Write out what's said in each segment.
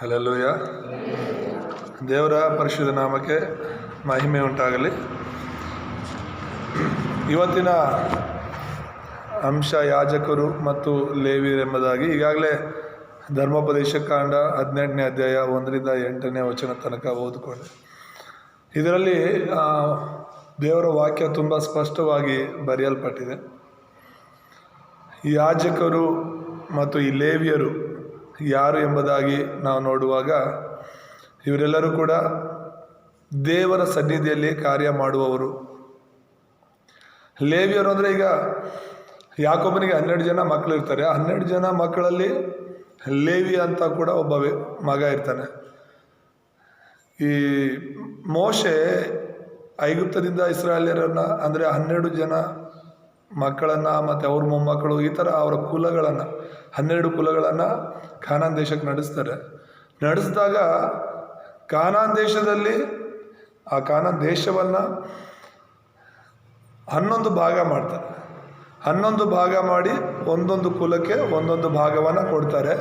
Hallelujah ದೇವರ ಪರಿಶುದ್ಧ ನಾಮಕ್ಕೆ ಮಹಿಮೆ ಉಂಟಾಗಲಿ. ಇವತ್ತಿನ ಅಂಶ ಯಾಜಕರು ಮತ್ತು ಲೇವಿಯರೆಂಬುದಾಗಿ ಈಗಾಗಲೇ ಧರ್ಮೋಪದೇಶ ಕಾಂಡ ಹದಿನೆಂಟನೇ ಅಧ್ಯಾಯ ಒಂದರಿಂದ ಎಂಟನೇ ವಚನ ತನಕ ಓದಿಕೊಂಡೆ. ಇದರಲ್ಲಿ ದೇವರ ವಾಕ್ಯ ತುಂಬ ಸ್ಪಷ್ಟವಾಗಿ ಬರೆಯಲ್ಪಟ್ಟಿದೆ. ಯಾಜಕರು ಮತ್ತು ಈ ಲೇವಿಯರು ಯಾರು ಎಂಬುದಾಗಿ ನಾವು ನೋಡುವಾಗ ಇವರೆಲ್ಲರೂ ಕೂಡ ದೇವರ ಸನ್ನಿಧಿಯಲ್ಲಿ ಕಾರ್ಯ ಮಾಡುವವರು. ಲೇವಿಯರು ಅಂದರೆ ಈಗ ಯಾಕೊಬ್ಬನಿಗೆ ಹನ್ನೆರಡು ಜನ ಮಕ್ಕಳು ಇರ್ತಾರೆ. ಹನ್ನೆರಡು ಜನ ಮಕ್ಕಳಲ್ಲಿ ಲೇವಿ ಅಂತ ಕೂಡ ಒಬ್ಬ ಮಗ ಇರ್ತಾನೆ. ಈ ಮೋಶೆ ಐಗುಪ್ತದಿಂದ ಇಸ್ರಾಲಿಯರನ್ನು ಅಂದರೆ ಹನ್ನೆರಡು ಜನ ಮಕ್ಕಳನ್ನು ಮತ್ತು ಅವ್ರ ಮೊಮ್ಮಕ್ಕಳು ಈ ಥರ ಅವರ ಕುಲಗಳನ್ನು, ಹನ್ನೆರಡು ಕುಲಗಳನ್ನು ಖಾನಾನ್ ದೇಶಕ್ಕೆ ನಡೆಸ್ತಾರೆ. ನಡೆಸಿದಾಗ ಖಾನಾನ್ ದೇಶದಲ್ಲಿ ಆ ಕಾನಾನ್ ದೇಶವನ್ನು ಹನ್ನೊಂದು ಭಾಗ ಮಾಡ್ತಾರೆ. ಹನ್ನೊಂದು ಭಾಗ ಮಾಡಿ ಒಂದೊಂದು ಕುಲಕ್ಕೆ ಒಂದೊಂದು ಭಾಗವನ್ನು ಕೊಡ್ತಾರೆ.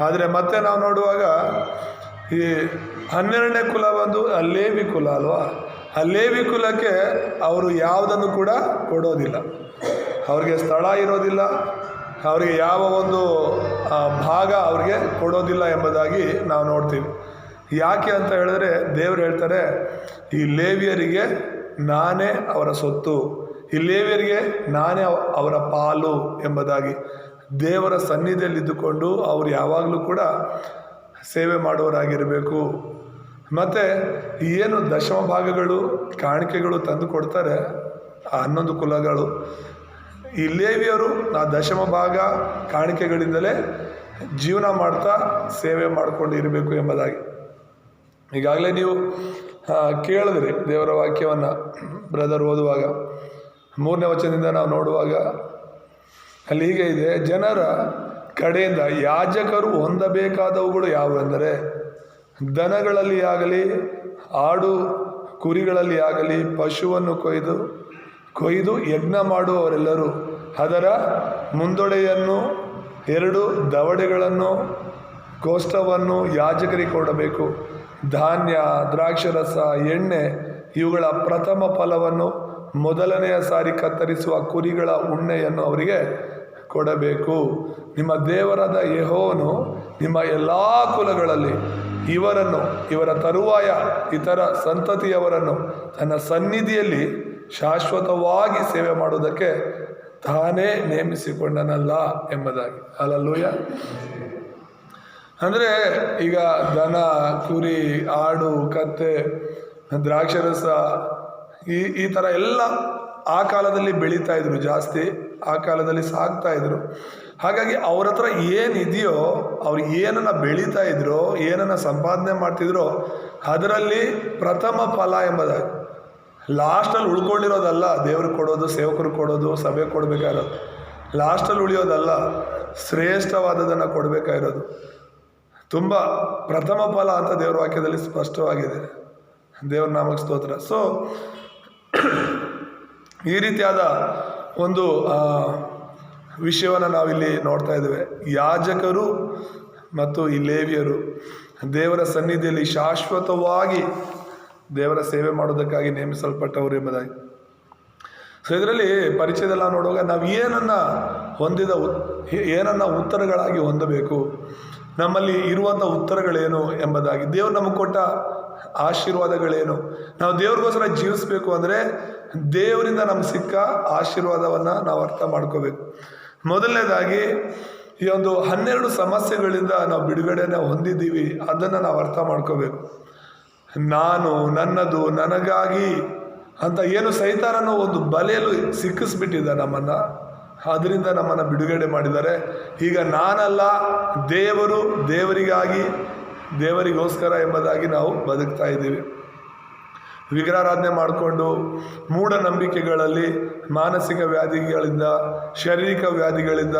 ಆದರೆ ಮತ್ತೆ ನಾವು ನೋಡುವಾಗ ಈ ಹನ್ನೆರಡನೇ ಕುಲ ಬಂದು ಅಲ್ಲೇವಿ ಕುಲ ಅಲ್ವಾ? ಅಲ್ಲೇವಿ ಕುಲಕ್ಕೆ ಅವರು ಯಾವುದನ್ನು ಕೂಡ ಕೊಡೋದಿಲ್ಲ. ಅವ್ರಿಗೆ ಸ್ಥಳ ಇರೋದಿಲ್ಲ, ಅವರಿಗೆ ಯಾವ ಒಂದು ಭಾಗ ಅವ್ರಿಗೆ ಕೊಡೋದಿಲ್ಲ ಎಂಬುದಾಗಿ ನಾವು ನೋಡ್ತೀವಿ. ಯಾಕೆ ಅಂತ ಹೇಳಿದ್ರೆ ದೇವರು ಹೇಳ್ತಾರೆ, ಈ ಲೇವಿಯರಿಗೆ ನಾನೇ ಅವರ ಸೊತ್ತು, ಈ ಲೇವಿಯರಿಗೆ ನಾನೇ ಅವ- ಅವರ ಪಾಲು ಎಂಬುದಾಗಿ. ದೇವರ ಸನ್ನಿಧಿಯಲ್ಲಿದ್ದುಕೊಂಡು ಅವರು ಯಾವಾಗಲೂ ಕೂಡ ಸೇವೆ ಮಾಡುವವರಾಗಿರಬೇಕು. ಮತ್ತು ಏನು ದಶಮ ಭಾಗಗಳು ಕಾಣಿಕೆಗಳು ತಂದು ಕೊಡ್ತಾರೆ, ಆ ಹನ್ನೊಂದು ಕುಲಗಳು ಈ ಲೇವಿಯರು ಆ ದಶಮ ಭಾಗ ಕಾಣಿಕೆಗಳಿಂದಲೇ ಜೀವನ ಮಾಡ್ತಾ ಸೇವೆ ಮಾಡಿಕೊಂಡು ಇರಬೇಕು ಎಂಬುದಾಗಿ. ಈಗಾಗಲೇ ನೀವು ಕೇಳಿದ್ರಿ ದೇವರ ವಾಕ್ಯವನ್ನು ಬ್ರದರ್ ಓದುವಾಗ. ಮೂರನೇ ವಚನದಿಂದ ನಾವು ನೋಡುವಾಗ ಅಲ್ಲಿ ಹೀಗೆ ಇದೆ, ಜನರ ಕಡೆಯಿಂದ ಯಾಜಕರು ಹೊಂದಬೇಕಾದವುಗಳು ಯಾವುವೆಂದರೆ, ದನಗಳಲ್ಲಿ ಆಗಲಿ, ಆಡು ಕುರಿಗಳಲ್ಲಿ ಆಗಲಿ, ಪಶುವನ್ನು ಕೊಯ್ದು ಕೊಯ್ದು ಯಜ್ಞ ಮಾಡುವವರೆಲ್ಲರೂ ಅದರ ಮುಂದೊಡೆಯನ್ನು ಎರಡು ದವಡೆಗಳನ್ನು ಕೋಷ್ಟವನ್ನು ಯಾಜಕರಿಗೆ ಕೊಡಬೇಕು. ಧಾನ್ಯ, ದ್ರಾಕ್ಷರಸ, ಎಣ್ಣೆ ಇವುಗಳ ಪ್ರಥಮ ಫಲವನ್ನು ಮೊದಲನೆಯ ಸಾರಿ ಕತ್ತರಿಸುವ ಕುರಿಗಳ ಉಣ್ಣೆಯನ್ನು ಅವರಿಗೆ ಕೊಡಬೇಕು. ನಿಮ್ಮ ದೇವರಾದ ಯಹೋವನು ನಿಮ್ಮ ಎಲ್ಲ ಕುಲಗಳಲ್ಲಿ ಇವರನ್ನು, ಇವರ ತರುವಾಯ ಇತರ ಸಂತತಿಯವರನ್ನು ತನ್ನ ಸನ್ನಿಧಿಯಲ್ಲಿ ಶಾಶ್ವತವಾಗಿ ಸೇವೆ ಮಾಡುವುದಕ್ಕೆ ತಾನೇ ನೇಮಿಸಿಕೊಂಡನಲ್ಲ ಎಂಬುದಾಗಿ. ಅಲ್ಲೂಯ ಅಂದರೆ ಈಗ ದನ, ಕುರಿ, ಆಡು, ಕತ್ತೆ, ದ್ರಾಕ್ಷರಸ, ಈ ಈ ಥರ ಎಲ್ಲ ಆ ಕಾಲದಲ್ಲಿ ಬೆಳೀತಾ ಇದ್ರು ಜಾಸ್ತಿ, ಆ ಕಾಲದಲ್ಲಿ ಸಾಕ್ತಾ ಇದ್ರು. ಹಾಗಾಗಿ ಅವ್ರ ಹತ್ರ ಏನಿದೆಯೋ, ಅವ್ರು ಏನನ್ನ ಬೆಳೀತಾ ಇದ್ರೋ, ಏನನ್ನ ಸಂಪಾದನೆ ಮಾಡ್ತಿದ್ರೋ, ಅದರಲ್ಲಿ ಪ್ರಥಮ ಫಲ ಎಂಬುದಾಗಿ. ಲಾಸ್ಟಲ್ಲಿ ಉಳ್ಕೊಂಡಿರೋದಲ್ಲ ದೇವ್ರಿಗೆ ಕೊಡೋದು, ಸೇವಕರು ಕೊಡೋದು, ಸಭೆ ಕೊಡಬೇಕಾಗಿರೋದು. ಲಾಸ್ಟಲ್ಲಿ ಉಳಿಯೋದಲ್ಲ, ಶ್ರೇಷ್ಠವಾದದನ್ನು ಕೊಡಬೇಕಾಗಿರೋದು. ತುಂಬ ಪ್ರಥಮ ಫಲ ಅಂತ ದೇವರ ವಾಕ್ಯದಲ್ಲಿ ಸ್ಪಷ್ಟವಾಗಿದೆ. ದೇವ್ರ ನಾಮಕ ಸ್ತೋತ್ರ. ಸೊ ಈ ರೀತಿಯಾದ ಒಂದು ವಿಷಯವನ್ನು ನಾವಿಲ್ಲಿ ನೋಡ್ತಾ ಇದ್ದೇವೆ. ಯಾಜಕರು ಮತ್ತು ಈ ಲೇವಿಯರು ದೇವರ ಸನ್ನಿಧಿಯಲ್ಲಿ ಶಾಶ್ವತವಾಗಿ ದೇವರ ಸೇವೆ ಮಾಡೋದಕ್ಕಾಗಿ ನೇಮಿಸಲ್ಪಟ್ಟವರು ಎಂಬುದಾಗಿ. ಸೊ ಇದರಲ್ಲಿ ಪರಿಚಯದೆಲ್ಲ ನೋಡುವಾಗ ನಾವು ಏನನ್ನ ಹೊಂದಿದ ಏನನ್ನ ಉತ್ತರಗಳಾಗಿ ಹೊಂದಬೇಕು, ನಮ್ಮಲ್ಲಿ ಇರುವಂಥ ಉತ್ತರಗಳೇನು ಎಂಬುದಾಗಿ. ದೇವರು ನಮಗೆ ಕೊಟ್ಟ ಆಶೀರ್ವಾದಗಳೇನು? ನಾವು ದೇವ್ರಿಗೋಸ್ಕರ ಜೀವಿಸಬೇಕು ಅಂದರೆ ದೇವರಿಂದ ನಮ್ಗೆ ಸಿಕ್ಕ ಆಶೀರ್ವಾದವನ್ನು ನಾವು ಅರ್ಥ ಮಾಡ್ಕೋಬೇಕು. ಮೊದಲನೇದಾಗಿ, ಈ ಒಂದು ಹನ್ನೆರಡು ಸಮಸ್ಯೆಗಳಿಂದ ನಾವು ಬಿಡುಗಡೆನ ಹೊಂದಿದ್ದೀವಿ, ಅದನ್ನು ನಾವು ಅರ್ಥ ಮಾಡ್ಕೋಬೇಕು. ನಾನು ನನ್ನದು ನನಗಾಗಿ ಅಂತ ಏನು ಸೈತಾನನ ಒಂದು ಬಲೆಯಲ್ಲಿ ಸಿಕ್ಕಿಸ್ಬಿಟ್ಟಿದ್ದ ನಮ್ಮನ್ನು. ಅದರಿಂದ ನಮ್ಮನ್ನು ಬಿಡುಗಡೆ ಮಾಡಿದ್ದಾರೆ. ಈಗ ನಾನಲ್ಲ, ದೇವರು ದೇವರಿಗಾಗಿ, ದೇವರಿಗೋಸ್ಕರ ಎಂಬುದಾಗಿ ನಾವು ಬದುಕ್ತಾ ಇದ್ದೀವಿ. ವಿಗ್ರಹಾರಾಧನೆ ಮಾಡಿಕೊಂಡು ಮೂಢನಂಬಿಕೆಗಳಲ್ಲಿ, ಮಾನಸಿಕ ವ್ಯಾಧಿಗಳಿಂದ, ಶಾರೀರಿಕ ವ್ಯಾಧಿಗಳಿಂದ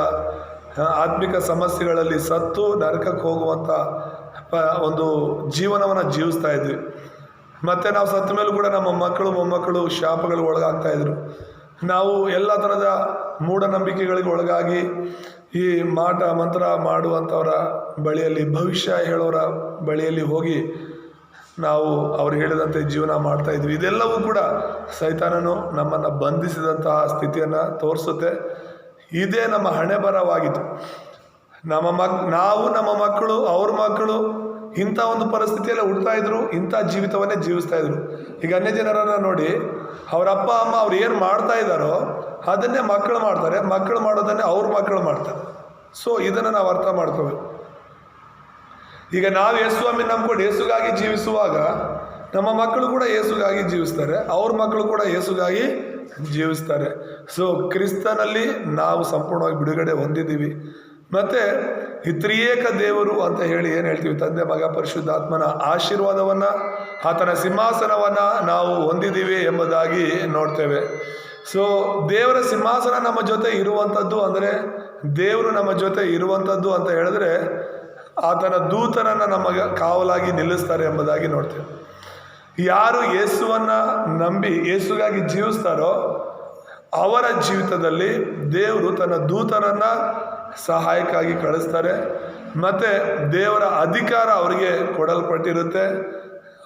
ಆತ್ಮಿಕ ಸಮಸ್ಯೆಗಳಲ್ಲಿ ಸತ್ತು ನರಕಕ್ಕೆ ಹೋಗುವಂಥ ಒಂದು ಜೀವನವನ್ನು ಜೀವಿಸ್ತಾ ಇದ್ವಿ. ಮತ್ತು ನಾವು ಸತ್ತ ಮೇಲೂ ಕೂಡ ನಮ್ಮ ಮಕ್ಕಳು, ಮೊಮ್ಮಕ್ಕಳು ಶಾಪಗಳಿಗೆ ಒಳಗಾಗ್ತಾ ಇದ್ರು. ನಾವು ಎಲ್ಲ ಥರದ ಮೂಢನಂಬಿಕೆಗಳಿಗೆ ಒಳಗಾಗಿ ಈ ಮಾಟ, ಮಂತ್ರ ಮಾಡುವಂಥವರ ಬಳಿಯಲ್ಲಿ, ಭವಿಷ್ಯ ಹೇಳೋರ ಬಳಿಯಲ್ಲಿ ಹೋಗಿ ನಾವು ಅವ್ರು ಹೇಳಿದಂತೆ ಜೀವನ ಮಾಡ್ತಾ ಇದ್ವಿ. ಇದೆಲ್ಲವೂ ಕೂಡ ಸೈತಾನನು ನಮ್ಮನ್ನು ಬಂಧಿಸಿದಂತಹ ಸ್ಥಿತಿಯನ್ನು ತೋರಿಸುತ್ತೆ. ಇದೇ ನಮ್ಮ ಹಣೆಬರವಾಗಿತ್ತು. ನಮ್ಮ ಮಕ್, ನಾವು ನಮ್ಮ ಮಕ್ಕಳು, ಅವ್ರ ಮಕ್ಕಳು ಇಂಥ ಒಂದು ಪರಿಸ್ಥಿತಿಯಲ್ಲಿ ಹುಡ್ತಾ ಇದ್ರು, ಇಂಥ ಜೀವಿತವನ್ನೇ ಜೀವಿಸ್ತಾ ಇದ್ರು. ಈಗ ಅನ್ಯ ಜನರನ್ನ ನೋಡಿ, ಅವ್ರ ಅಪ್ಪ, ಅಮ್ಮ ಅವ್ರು ಏನು ಮಾಡ್ತಾ ಇದ್ದಾರೋ, ಅದನ್ನೇ ಮಕ್ಕಳು ಮಾಡ್ತಾರೆ. ಮಕ್ಕಳು ಮಾಡೋದನ್ನೇ ಅವ್ರ ಮಕ್ಕಳು ಮಾಡ್ತಾರೆ. ಸೊ ಇದನ್ನು ನಾವು ಅರ್ಥ ಮಾಡ್ಕೋಬೇಕು. ಈಗ ನಾವು ಯೇಸುವಾಮಿ ನಂಬ್ಕೊಂಡು ಯೇಸುಗಾಗಿ ಜೀವಿಸುವಾಗ, ನಮ್ಮ ಮಕ್ಕಳು ಕೂಡ ಯೇಸುಗಾಗಿ ಜೀವಿಸ್ತಾರೆ, ಅವ್ರ ಮಕ್ಕಳು ಕೂಡ ಯೇಸುಗಾಗಿ ಜೀವಿಸ್ತಾರೆ. ಸೊ ಕ್ರಿಸ್ತನಲ್ಲಿ ನಾವು ಸಂಪೂರ್ಣವಾಗಿ ಬಿಡುಗಡೆ ಹೊಂದಿದ್ದೀವಿ. ಮತ್ತೆ ಈ ತ್ರಿಯೇಕ ದೇವರು ಅಂತ ಹೇಳಿ ಏನು ಹೇಳ್ತೀವಿ? ತಂದೆ ಮಗ ಪರಿಶುದ್ಧಾತ್ಮನ ಆಶೀರ್ವಾದವನ್ನು, ಆತನ ಸಿಂಹಾಸನವನ್ನ ನಾವು ಹೊಂದಿದ್ದೀವಿ ಎಂಬುದಾಗಿ ನೋಡ್ತೇವೆ. ಸೊ ದೇವರ ಸಿಂಹಾಸನ ನಮ್ಮ ಜೊತೆ ಇರುವಂಥದ್ದು ಅಂದರೆ, ದೇವರು ನಮ್ಮ ಜೊತೆ ಇರುವಂಥದ್ದು ಅಂತ ಹೇಳಿದ್ರೆ, ಆತನ ದೂತನನ್ನು ನಮಗೆ ಕಾವಲಾಗಿ ನಿಲ್ಲಿಸ್ತಾರೆ ಎಂಬುದಾಗಿ ನೋಡ್ತೇವೆ. ಯಾರು ಯೇಸುವನ್ನ ನಂಬಿ ಯೇಸುಗಾಗಿ ಜೀವಿಸ್ತಾರೋ, ಅವರ ಜೀವಿತದಲ್ಲಿ ದೇವರು ತನ್ನ ದೂತರನ್ನ ಸಹಾಯಕ್ಕಾಗಿ ಕಳಿಸ್ತಾರೆ. ಮತ್ತು ದೇವರ ಅಧಿಕಾರ ಅವರಿಗೆ ಕೊಡಲ್ಪಟ್ಟಿರುತ್ತೆ.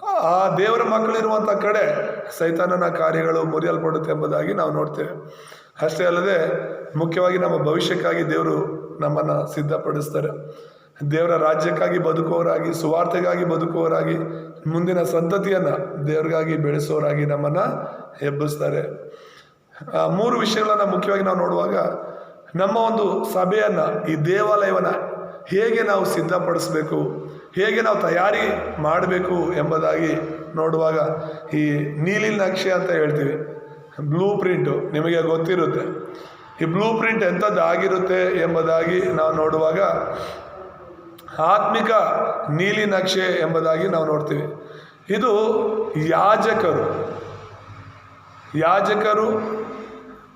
ಆ ದೇವರ ಮಕ್ಕಳಿರುವಂಥ ಕಡೆ ಸೈತಾನನ ಕಾರ್ಯಗಳು ಮುರಿಯಲ್ಪಡುತ್ತೆ ಎಂಬುದಾಗಿ ನಾವು ನೋಡ್ತೇವೆ. ಅಷ್ಟೇ ಅಲ್ಲದೆ ಮುಖ್ಯವಾಗಿ ನಮ್ಮ ಭವಿಷ್ಯಕ್ಕಾಗಿ ದೇವರು ನಮ್ಮನ್ನು ಸಿದ್ಧಪಡಿಸ್ತಾರೆ. ದೇವರ ರಾಜ್ಯಕ್ಕಾಗಿ ಬದುಕುವವರಾಗಿ, ಸುವಾರ್ತೆಗಾಗಿ ಬದುಕುವವರಾಗಿ, ಮುಂದಿನ ಸಂತತಿಯನ್ನು ದೇವರಿಗಾಗಿ ಬೆಳೆಸೋರಾಗಿ ನಮ್ಮನ್ನು ಎಬ್ಬಿಸ್ತಾರೆ. ಮೂರು ವಿಷಯಗಳನ್ನು ಮುಖ್ಯವಾಗಿ ನಾವು ನೋಡುವಾಗ ನಮ್ಮ ಒಂದು ಸಭೆಯನ್ನು, ಈ ದೇವಾಲಯವನ್ನು ಹೇಗೆ ನಾವು ಸಿದ್ಧಪಡಿಸಬೇಕು, ಹೇಗೆ ನಾವು ತಯಾರಿ ಮಾಡಬೇಕು ಎಂಬುದಾಗಿ ನೋಡುವಾಗ ಈ ನೀಲಿ ನಕ್ಷೆ ಅಂತ ಹೇಳ್ತೀವಿ. ಬ್ಲೂ ಪ್ರಿಂಟು ನಿಮಗೆ ಗೊತ್ತಿರುತ್ತೆ. ಈ ಬ್ಲೂ ಪ್ರಿಂಟ್ ಎಂಥದ್ದು ಆಗಿರುತ್ತೆ ಎಂಬುದಾಗಿ ನಾವು ನೋಡುವಾಗ ಆತ್ಮಿಕ ನೀಲಿ ನಕ್ಷೆ ಎಂಬುದಾಗಿ ನಾವು ನೋಡ್ತೀವಿ. ಇದು ಯಾಜಕರು. ಯಾಜಕರು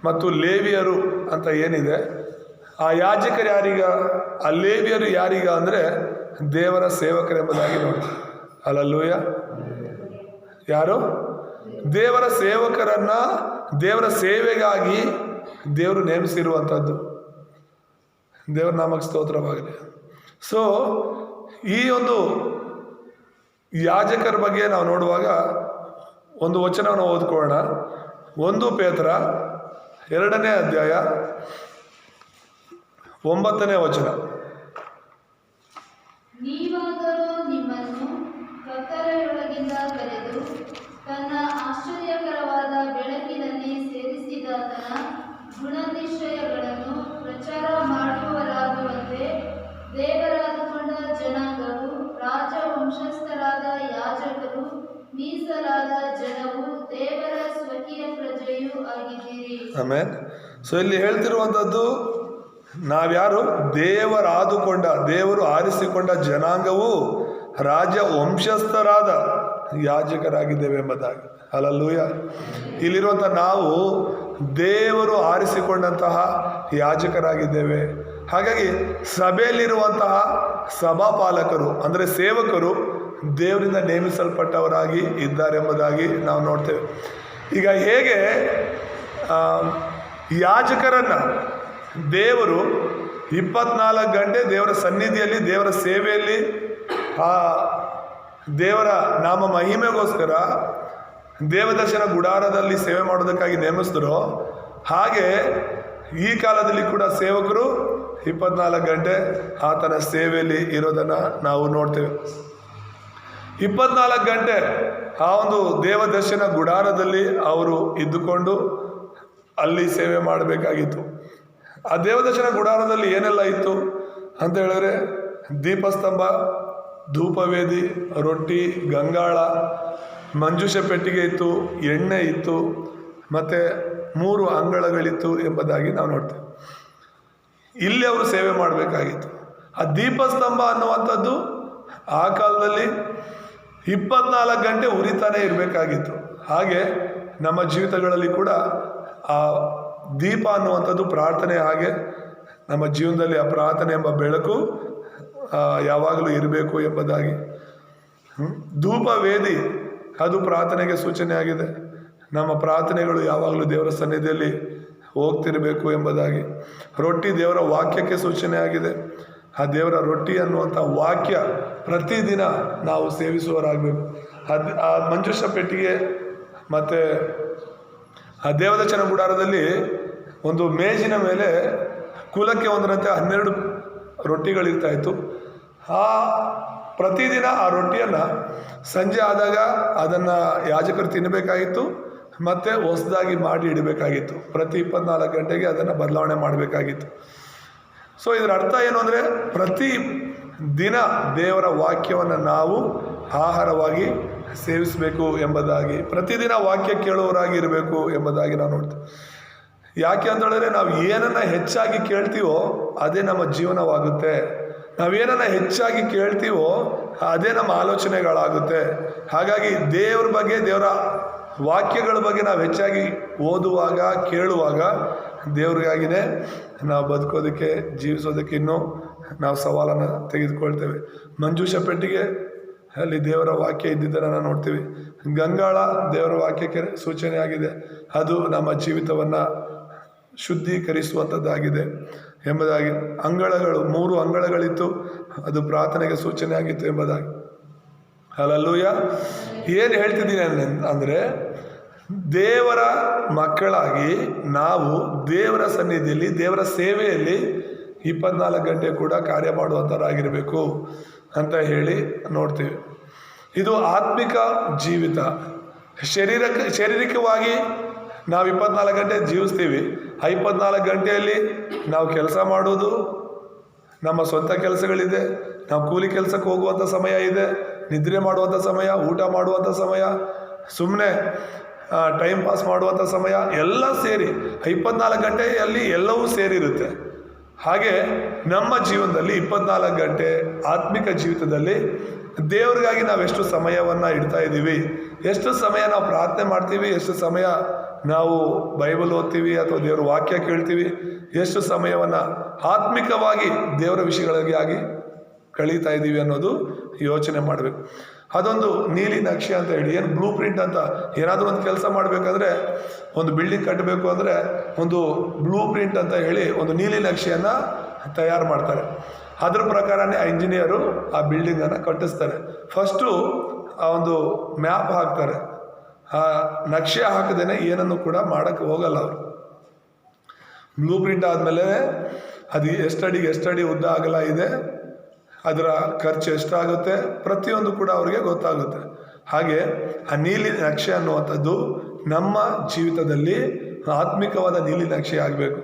ಮತ್ತು ಲೇವಿಯರು ಅಂತ ಏನಿದೆ, ಆ ಯಾಜಕರು ಯಾರೀಗ, ಆ ಲೇವಿಯರು ಯಾರೀಗ ಅಂದರೆ ದೇವರ ಸೇವಕರೆಂಬುದಾಗಿ ನೋಡ್ತಾರೆ ಅಲ್ಲಲ್ಲೂಯ. ಯಾರು? ದೇವರ ಸೇವಕರನ್ನ ದೇವರ ಸೇವೆಗಾಗಿ ದೇವರು ನೇಮಿಸಿರುವಂಥದ್ದು. ದೇವರ ನಾಮಕ್ಕೆ ಸ್ತೋತ್ರವಾಗಿದೆ ಸೊ ಈ ಒಂದು ಯಾಜಕರ ಬಗ್ಗೆ ನಾವು ನೋಡುವಾಗ ಒಂದು ವಚನವನ್ನು ಓದ್ಕೊಳ್ಳೋಣ. ಒಂದು ಪೇತ್ರ, ಎರಡನೇ ಅಧ್ಯಾಯ ಒಂಬತ್ತನೇ ವಚನ. ನೀವಾದರೂ ನಿಮ್ಮನ್ನು ಕತ್ತಲೆಯೊಳಗಿಂದ ಕರೆದು ತನ್ನ ಆಶ್ಚರ್ಯಕರವಾದ ಬೆಳಕಿನಲ್ಲಿ ಸೇರಿಸಿದಾತನ ಗುಣನಿಶ್ಚಯಗಳನ್ನು ಪ್ರಚಾರ ಮಾಡುವವರಾಗುವಂತೆ ದೇವರಾದುಕೊಂಡ ಜನಾಂಗವು ರಾಜವಂಶಸ್ಥರಾದ ಯಾಜಕರು ಮೀಸಲಾದ ಜನವು ದೇವರ ಸ್ವಕೀಯ ಪ್ರಜೆಯೂ ಆಗಿದ್ದೀರಿ. ಆಮೇಲೆ ಸೊ ಇಲ್ಲಿ ಹೇಳ್ತಿರುವಂಥದ್ದು ನಾವ್ಯಾರು ದೇವರಾದುಕೊಂಡ, ದೇವರು ಆರಿಸಿಕೊಂಡ ಜನಾಂಗವು ರಾಜ ವಂಶಸ್ಥರಾದ ಯಾಜಕರಾಗಿದ್ದೇವೆ ಎಂಬುದಾಗಿ. ಅಲ್ಲಲ್ಲೂಯ ಇಲ್ಲಿರುವಂಥ ನಾವು ದೇವರು ಆರಿಸಿಕೊಂಡಂತಹ ಯಾಜಕರಾಗಿದ್ದೇವೆ. ಹಾಗಾಗಿ ಸಭೆಯಲ್ಲಿರುವಂತಹ ಸಭಾಪಾಲಕರು, ಅಂದರೆ ಸೇವಕರು ದೇವರಿಂದ ನೇಮಿಸಲ್ಪಟ್ಟವರಾಗಿ ಇದ್ದಾರೆ ಎಂಬುದಾಗಿ ನಾವು ನೋಡ್ತೇವೆ. ಈಗ ಹೇಗೆ ಯಾಜಕರನ್ನ ದೇವರು ಇಪ್ಪತ್ನಾಲ್ಕು ಗಂಟೆ ದೇವರ ಸನ್ನಿಧಿಯಲ್ಲಿ, ದೇವರ ಸೇವೆಯಲ್ಲಿ, ಆ ದೇವರ ನಾಮ ಮಹಿಮೆಗೋಸ್ಕರ ದೇವದರ್ಶನ ಗುಡಾರದಲ್ಲಿ ಸೇವೆ ಮಾಡೋದಕ್ಕಾಗಿ ನೇಮಿಸಿದ್ರು. ಹಾಗೆ ಈ ಕಾಲದಲ್ಲಿ ಕೂಡ ಸೇವಕರು ಇಪ್ಪತ್ನಾಲ್ಕು ಗಂಟೆ ಆತನ ಸೇವೆಯಲ್ಲಿ ಇರೋದನ್ನು ನಾವು ನೋಡ್ತೇವೆ. ಇಪ್ಪತ್ನಾಲ್ಕು ಗಂಟೆ ಆ ಒಂದು ದೇವದರ್ಶನ ಗುಡಾರದಲ್ಲಿ ಅವರು ಇದ್ದುಕೊಂಡು ಅಲ್ಲಿ ಸೇವೆ ಮಾಡಬೇಕಾಗಿತ್ತು. ಆ ದೇವದರ್ಶನ ಗುಡಾರದಲ್ಲಿ ಏನೆಲ್ಲ ಇತ್ತು ಅಂತ ಹೇಳಿದ್ರೆ ದೀಪಸ್ತಂಭ, ಧೂಪವೇದಿ, ರೊಟ್ಟಿ, ಗಂಗಾಳ, ಮಂಜುಷ ಪೆಟ್ಟಿಗೆ ಇತ್ತು, ಎಣ್ಣೆ ಇತ್ತು, ಮತ್ತು ಮೂರು ಅಂಗಳಗಳಿತ್ತು ಎಂಬುದಾಗಿ ನಾವು ನೋಡ್ತೇವೆ. ಇಲ್ಲಿ ಅವರು ಸೇವೆ ಮಾಡಬೇಕಾಗಿತ್ತು. ಆ ದೀಪಸ್ತಂಭ ಅನ್ನುವಂಥದ್ದು ಆ ಕಾಲದಲ್ಲಿ ಇಪ್ಪತ್ನಾಲ್ಕು ಗಂಟೆ ಉರಿತಾನೆ ಇರಬೇಕಾಗಿತ್ತು. ಹಾಗೆ ನಮ್ಮ ಜೀವಿತಗಳಲ್ಲಿ ಕೂಡ ಆ ದೀಪ ಅನ್ನುವಂಥದ್ದು ಪ್ರಾರ್ಥನೆ ಹಾಗೆ ನಮ್ಮ ಜೀವನದಲ್ಲಿ ಆ ಪ್ರಾರ್ಥನೆ ಎಂಬ ಬೆಳಕು ಯಾವಾಗಲೂ ಇರಬೇಕು ಎಂಬುದಾಗಿ? ಧೂಪ ವೇದಿ ಅದು ಪ್ರಾರ್ಥನೆಗೆ ಸೂಚನೆ ಆಗಿದೆ. ನಮ್ಮ ಪ್ರಾರ್ಥನೆಗಳು ಯಾವಾಗಲೂ ದೇವರ ಸನ್ನಿಧಿಯಲ್ಲಿ ಹೋಗ್ತಿರಬೇಕು ಎಂಬುದಾಗಿ. ರೊಟ್ಟಿ ದೇವರ ವಾಕ್ಯಕ್ಕೆ ಸೂಚನೆ ಆಗಿದೆ. ಆ ದೇವರ ರೊಟ್ಟಿ ಅನ್ನುವಂಥ ವಾಕ್ಯ ಪ್ರತಿದಿನ ನಾವು ಸೇವಿಸುವವರಾಗಬೇಕು. ಅದು ಆ ಮಂಜುಷ ಪೆಟ್ಟಿಗೆ, ಮತ್ತು ಆ ದೇವದಚನ ಗುಡಾರದಲ್ಲಿ ಒಂದು ಮೇಜಿನ ಮೇಲೆ ಕುಲಕ್ಕೆ ಒಂದರಂತೆ ಹನ್ನೆರಡು ರೊಟ್ಟಿಗಳಿರ್ತಾ ಇತ್ತು. ಆ ಪ್ರತಿದಿನ ಆ ರೊಟ್ಟಿಯನ್ನು ಸಂಜೆ ಆದಾಗ ಅದನ್ನು ಯಾಜಕರು ತಿನ್ನಬೇಕಾಗಿತ್ತು ಮತ್ತು ಹೊಸದಾಗಿ ಮಾಡಿ ಇಡಬೇಕಾಗಿತ್ತು. ಪ್ರತಿ ಇಪ್ಪತ್ನಾಲ್ಕು ಗಂಟೆಗೆ ಅದನ್ನು ಬದಲಾವಣೆ ಮಾಡಬೇಕಾಗಿತ್ತು. ಸೊ ಇದರ ಅರ್ಥ ಏನು ಅಂದರೆ ಪ್ರತಿ ದಿನ ದೇವರ ವಾಕ್ಯವನ್ನು ನಾವು ಆಹಾರವಾಗಿ ಸೇವಿಸಬೇಕು ಎಂಬುದಾಗಿ, ಪ್ರತಿದಿನ ವಾಕ್ಯ ಕೇಳುವವರಾಗಿ ಇರಬೇಕು ಎಂಬುದಾಗಿ ನಾವು ನೋಡ್ತೀವಿ. ಯಾಕೆ ಅಂತ ಹೇಳಿದ್ರೆ ನಾವು ಏನನ್ನ ಹೆಚ್ಚಾಗಿ ಕೇಳ್ತೀವೋ ಅದೇ ನಮ್ಮ ಜೀವನವಾಗುತ್ತೆ. ನಾವೇನನ್ನ ಹೆಚ್ಚಾಗಿ ಕೇಳ್ತೀವೋ ಅದೇ ನಮ್ಮ ಆಲೋಚನೆಗಳಾಗುತ್ತೆ. ಹಾಗಾಗಿ ದೇವ್ರ ಬಗ್ಗೆ, ದೇವರ ವಾಕ್ಯಗಳ ಬಗ್ಗೆ ನಾವು ಹೆಚ್ಚಾಗಿ ಓದುವಾಗ, ಕೇಳುವಾಗ ದೇವ್ರಿಗಾಗಿನೇ ನಾವು ಬದುಕೋದಕ್ಕೆ, ಜೀವಿಸೋದಕ್ಕೆ ಇನ್ನೂ ನಾವು ಸವಾಲನ್ನು ತೆಗೆದುಕೊಳ್ತೇವೆ. ಮಂಜುಷ ಪೆಟ್ಟಿಗೆ ಅಲ್ಲಿ ದೇವರ ವಾಕ್ಯ ಇದ್ದಿದ್ದನ್ನು ನೋಡ್ತೀವಿ. ಗಂಗಾಳ ದೇವರ ವಾಕ್ಯಕ್ಕೆ ಸೂಚನೆ ಆಗಿದೆ ಅದು ನಮ್ಮ ಜೀವಿತವನ್ನು ಶುದ್ಧೀಕರಿಸುವಂಥದ್ದಾಗಿದೆ. ಎಂಬುದಾಗಿ ಅಂಗಳಗಳು, ಮೂರು ಅಂಗಳಗಳಿತ್ತು. ಅದು ಪ್ರಾರ್ಥನೆಗೆ ಸೂಚನೆ ಆಗಿತ್ತು ಎಂಬುದಾಗಿ. ಅಲ್ಲಲ್ಲೂಯ ಏನು ಹೇಳ್ತಿದ್ದೀನಿ ಅಂದರೆ ದೇವರ ಮಕ್ಕಳಾಗಿ ನಾವು ದೇವರ ಸನ್ನಿಧಿಯಲ್ಲಿ, ದೇವರ ಸೇವೆಯಲ್ಲಿ ಇಪ್ಪತ್ನಾಲ್ಕು ಗಂಟೆ ಕೂಡ ಕಾರ್ಯ ಮಾಡುವಂಥವರಾಗಿರಬೇಕು ಅಂತ ಹೇಳಿ ನೋಡ್ತೀವಿ. ಇದು ಆತ್ಮಿಕ ಜೀವಿತ. ಶರೀರಕ್ಕೆ ಶಾರೀರಿಕವಾಗಿ ನಾವು ಇಪ್ಪತ್ನಾಲ್ಕು ಗಂಟೆ ಜೀವಿಸ್ತೀವಿ. ಇಪ್ಪತ್ನಾಲ್ಕು ಗಂಟೆಯಲ್ಲಿ ನಾವು ಕೆಲಸ ಮಾಡೋದು ನಮ್ಮ ಸ್ವಂತ ಕೆಲಸಗಳಿದೆ, ನಾವು ಕೂಲಿ ಕೆಲಸಕ್ಕೆ ಹೋಗುವಂಥ ಸಮಯ ಇದೆ, ನಿದ್ರೆ ಮಾಡುವಂಥ ಸಮಯ, ಊಟ ಮಾಡುವಂಥ ಸಮಯ ಸುಮ್ಮನೆ ಟೈಮ್ ಪಾಸ್ ಮಾಡುವಂಥ ಸಮಯ, ಎಲ್ಲ ಸೇರಿ ಇಪ್ಪತ್ನಾಲ್ಕು ಗಂಟೆಯಲ್ಲಿ ಎಲ್ಲವೂ ಸೇರಿರುತ್ತೆ. ಹಾಗೆ ನಮ್ಮ ಜೀವನದಲ್ಲಿ ಇಪ್ಪತ್ನಾಲ್ಕು ಗಂಟೆ ಆತ್ಮಿಕ ಜೀವಿತದಲ್ಲಿ ದೇವರಿಗಾಗಿ ನಾವು ಎಷ್ಟು ಸಮಯವನ್ನು ಇಡ್ತಾ ಇದ್ದೀವಿ, ಎಷ್ಟು ಸಮಯ ನಾವು ಪ್ರಾರ್ಥನೆ ಮಾಡ್ತೀವಿ, ಎಷ್ಟು ಸಮಯ ನಾವು ಬೈಬಲ್ ಓದ್ತೀವಿ ಅಥವಾ ದೇವರ ವಾಕ್ಯ ಕೇಳ್ತೀವಿ, ಎಷ್ಟು ಸಮಯವನ್ನು ಆತ್ಮಿಕವಾಗಿ ದೇವರ ವಿಷಯಗಳಿಗೆ ಆಗಿ ಕಳೀತಾ ಇದ್ದೀವಿ ಅನ್ನೋದು ಯೋಚನೆ ಮಾಡಬೇಕು. ಅದೊಂದು ನೀಲಿ ನಕ್ಷೆ ಅಂತ ಹೇಳಿ, ಏನು ಬ್ಲೂ ಪ್ರಿಂಟ್ ಅಂತ ಏನಾದರೂ ಒಂದು ಕೆಲಸ ಮಾಡಬೇಕಂದ್ರೆ, ಒಂದು ಬಿಲ್ಡಿಂಗ್ ಕಟ್ಟಬೇಕು ಅಂದರೆ ಒಂದು ಬ್ಲೂ ಪ್ರಿಂಟ್ ಅಂತ ಹೇಳಿ ಒಂದು ನೀಲಿ ನಕ್ಷೆಯನ್ನು ತಯಾರು ಮಾಡ್ತಾರೆ. ಅದ್ರ ಪ್ರಕಾರನೇ ಆ ಇಂಜಿನಿಯರು ಆ ಬಿಲ್ಡಿಂಗನ್ನು ಕಟ್ಟಿಸ್ತಾರೆ. ಫಸ್ಟು ಆ ಒಂದು ಮ್ಯಾಪ್ ಹಾಕ್ತಾರೆ. ಆ ನಕ್ಷೆ ಹಾಕದೇನೆ ಏನನ್ನು ಕೂಡ ಮಾಡೋಕ್ಕೆ ಹೋಗಲ್ಲ ಅವರು. ಬ್ಲೂ ಪ್ರಿಂಟ್ ಆದಮೇಲೆ ಅದು ಎಷ್ಟಡಿಗೆ ಎಷ್ಟಡಿ ಉದ್ದ ಆಗಲ್ಲ ಇದೆ, ಅದರ ಖರ್ಚು ಎಷ್ಟಾಗುತ್ತೆ ಪ್ರತಿಯೊಂದು ಕೂಡ ಅವರಿಗೆ ಗೊತ್ತಾಗುತ್ತೆ. ಹಾಗೆ ಆ ನೀಲಿ ನಕ್ಷೆ ಅನ್ನುವಂಥದ್ದು ನಮ್ಮ ಜೀವಿತದಲ್ಲಿ ಆತ್ಮಿಕವಾದ ನೀಲಿ ನಕ್ಷೆ ಆಗಬೇಕು.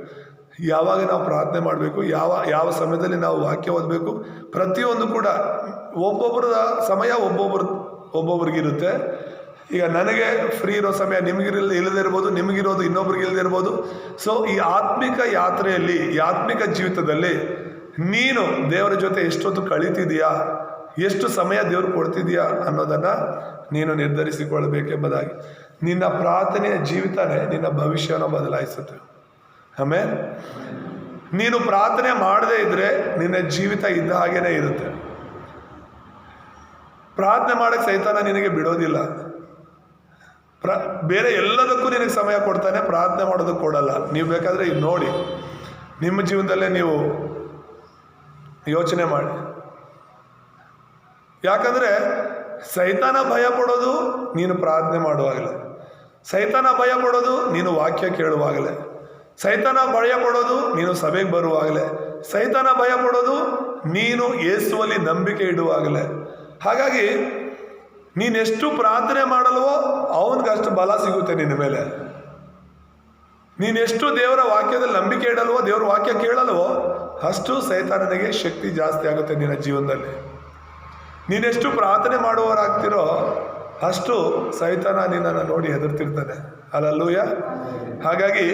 ಯಾವಾಗ ನಾವು ಪ್ರಾರ್ಥನೆ ಮಾಡಬೇಕು, ಯಾವ ಯಾವ ಸಮಯದಲ್ಲಿ ನಾವು ವಾಕ್ಯ ಓದಬೇಕು, ಪ್ರತಿಯೊಂದು ಕೂಡ ಒಬ್ಬೊಬ್ಬರ ಸಮಯ ಒಬ್ಬೊಬ್ಬರು ಒಬ್ಬೊಬ್ರಿಗಿರುತ್ತೆ ಈಗ ನನಗೆ ಫ್ರೀ ಇರೋ ಸಮಯ ನಿಮಗಿರಲಿ ಇಲ್ಲದೇ ಇರ್ಬೋದು ನಿಮಗಿರೋದು ಇನ್ನೊಬ್ರಿಗೆ ಇಲ್ಲದೇ ಇರ್ಬೋದು ಸೊ ಈ ಆತ್ಮಿಕ ಯಾತ್ರೆಯಲ್ಲಿ, ಈ ಆತ್ಮಿಕ ಜೀವಿತದಲ್ಲಿ ನೀನು ದೇವರ ಜೊತೆ ಎಷ್ಟೊತ್ತು ಕಳೀತಿದೀಯಾ ಎಷ್ಟು ಸಮಯ ದೇವರು ಕೊಡ್ತಿದೀಯಾ ಅನ್ನೋದನ್ನು ನೀನು ನಿರ್ಧರಿಸಿಕೊಳ್ಬೇಕೆಂಬುದಾಗಿ. ನಿನ್ನ ಪ್ರಾರ್ಥನೆಯ ಜೀವಿತನೇ ನಿನ್ನ ಭವಿಷ್ಯನ ಬದಲಾಯಿಸುತ್ತೆ. ಆಮೇಲೆ ನೀನು ಪ್ರಾರ್ಥನೆ ಮಾಡದೇ ಇದ್ದರೆ ನಿನ್ನ ಜೀವಿತ ಇದ್ದ ಹಾಗೇನೆ ಇರುತ್ತೆ. ಪ್ರಾರ್ಥನೆ ಮಾಡಕ್ಕೆ ಸೈತಾನ ನಿನಗೆ ಬಿಡೋದಿಲ್ಲ. ಪ್ರ, ಬೇರೆ ಎಲ್ಲದಕ್ಕೂ ನಿನಗೆ ಸಮಯ ಕೊಡ್ತಾನೆ, ಪ್ರಾರ್ಥನೆ ಮಾಡೋದಕ್ಕೆ ಕೊಡಲ್ಲ. ನೀವು ಬೇಕಾದರೆ ಇದು ನೋಡಿ. ನಿಮ್ಮ ಜೀವನದಲ್ಲೇ ನೀವು ಯೋಚನೆ ಮಾಡಿ. ಯಾಕಂದರೆ ಸೈತಾನ ಭಯ ಪಡೋದು ನೀನು ಪ್ರಾರ್ಥನೆ ಮಾಡುವಾಗಲೇ. ಸೈತಾನ ಭಯ ಪಡೋದು ನೀನು ವಾಕ್ಯ ಕೇಳುವಾಗಲೇ. ಸೈತಾನ ಭಯ ಪಡೋದು ನೀನು ಸಭೆಗೆ ಬರುವಾಗಲೇ. ಸೈತಾನ ಭಯ ಪಡೋದು ನೀನು ಏಸುವಲ್ಲಿ ನಂಬಿಕೆ ಇಡುವಾಗಲೇ. ಹಾಗಾಗಿ ನೀನೆಷ್ಟು ಪ್ರಾರ್ಥನೆ ಮಾಡಲ್ವೋ ಅವನಿಗೆ ಅಷ್ಟು ಬಲ ಸಿಗುತ್ತೆ ನಿನ್ನ ಮೇಲೆ. ನೀನೆಷ್ಟು ದೇವರ ವಾಕ್ಯದಲ್ಲಿ ನಂಬಿಕೆ ಇಡಲ್ವೋ, ದೇವರ ವಾಕ್ಯ ಕೇಳಲ್ವೋ, ಅಷ್ಟು ಸೈತಾನನಿಗೆ ಶಕ್ತಿ ಜಾಸ್ತಿ ಆಗುತ್ತೆ ನಿನ್ನ ಜೀವನದಲ್ಲಿ. ನೀನೆಷ್ಟು ಪ್ರಾರ್ಥನೆ ಮಾಡುವವರಾಗ್ತಿರೋ, ಅಷ್ಟು ಸೈತಾನ ನಿನ್ನನ್ನು ನೋಡಿ ಹೆದರ್ತಿರ್ತಾನೆ. ಅಲ್ಲಲ್ಲೂಯ ಹಾಗಾಗಿ